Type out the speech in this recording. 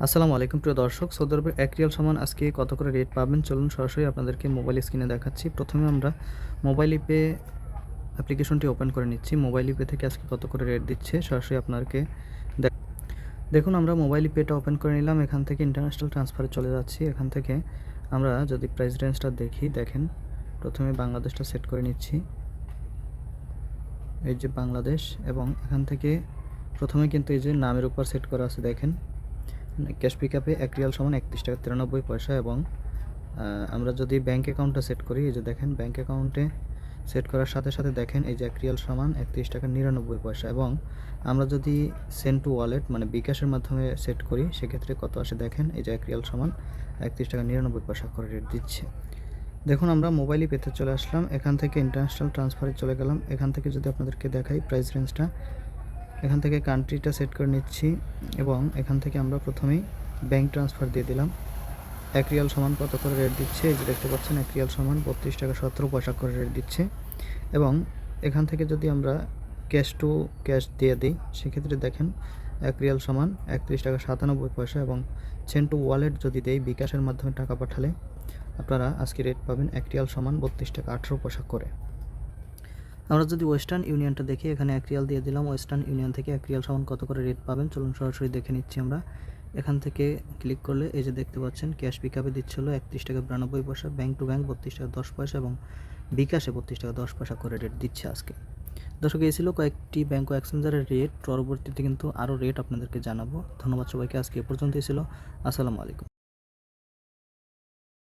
আসসালামু আলাইকুম, প্রিয় দর্শক। সৌদি আরবের সমান আজকে কত করে রেট পাবেন? চলুন সরাসরি আপনাদেরকে মোবাইল স্ক্রিনে দেখাচ্ছি। প্রথমে আমরা মোবাইল ইপে অ্যাপ্লিকেশনটি ওপেন করে নিচ্ছি। মোবাইল ইপে থেকে আজকে কত করে রেট দিচ্ছে সরাসরি আপনাদেরকে দেখ- দেখুন, আমরা মোবাইল ইপেটা ওপেন করে নিলাম। এখান থেকে ইন্টারন্যাশনাল ট্রান্সফারে চলে যাচ্ছি। এখান থেকে আমরা যদি প্রাইস রেঞ্জটা দেখি, দেখেন, প্রথমে বাংলাদেশটা সেট করে নিচ্ছি। এই যে বাংলাদেশ এবং এখান থেকে প্রথমে কিন্তু এই যে নামের উপর সেট করা আছে, দেখেন। ক্যাশ পিক আপে এক রিয়াল সমান একত্রিশ টাকা তিরানব্বই পয়সা এবং আমরা যদি ব্যাঙ্ক অ্যাকাউন্টটা সেট করি, এই যে দেখেন ব্যাঙ্ক অ্যাকাউন্টে সেট করার সাথে সাথে দেখেন এই যে এক রিয়াল সমান একত্রিশ টাকা নিরানব্বই পয়সা এবং আমরা যদি সেন্ড টু ওয়ালেট মানে বিকাশের মাধ্যমে সেট করি, সেক্ষেত্রে কত আসে দেখেন, এই যে এক রিয়াল সমান একত্রিশ টাকা নিরানব্বই পয়সা করে রেট দিচ্ছে। দেখুন, আমরা মোবাইলই পেতে চলে আসলাম, এখান থেকে ইন্টারন্যাশনাল ট্রান্সফারে চলে গেলাম। এখান থেকে যদি আপনাদেরকে দেখাই প্রাইস রেঞ্জটা এখান থেকে কান্ট্রিটা সেট করে নিচ্ছি এবং এখান থেকে আমরা প্রথমেই ব্যাংক ট্রান্সফার দিয়ে দিলাম। এক রিয়াল সমান কত করে রেট দিচ্ছে? এই যে দেখতে পাচ্ছেন, এক রিয়াল সমান বত্রিশ টাকা সতেরো পয়সা করে রেট দিচ্ছে। এবং এখান থেকে যদি আমরা ক্যাশ টু ক্যাশ দিয়ে দিই, সেক্ষেত্রে দেখেন এক রিয়াল সমান একত্রিশ টাকা সাতানব্বই পয়সা এবং চেন টু ওয়ালেট যদি দেই, বিকাশের মাধ্যমে টাকা পাঠালে আপনারা আজকে রেট পাবেন এক রিয়াল সমান বত্রিশ টাকা আঠেরো পয়সা করে। আমরা যদি ওয়েস্টার্ন ইউনিয়নটা দেখি, এখানে এক রিয়াল দিয়ে দিলাম। ওয়েস্টার্ন ইউনিয়ন থেকে এক রিয়াল সমান কত করে রেট পাবেন? চলুন সরাসরি দেখে নিচ্ছি আমরা। এখান থেকে ক্লিক করলে এই যে দেখতে পাচ্ছেন ক্যাশ পিকআপে দিচ্ছিল একত্রিশ টাকা বিরানব্বই পয়সা ব্যাংক টু ব্যাংক বত্রিশ টাকা দশ পয়সা এবং বিকাশে বত্রিশ টাকা দশ পয়সা করে রেট দিচ্ছে আজকে। দর্শক, এই ছিল কয়েকটি ব্যাংক ও এক্সচেঞ্জারের রেট পরবর্তীতে কিন্তু আরও রেট আপনাদেরকে জানাব। ধন্যবাদ সবাইকে, আজকে এ পর্যন্তই ছিল। আসসালামু আলাইকুম।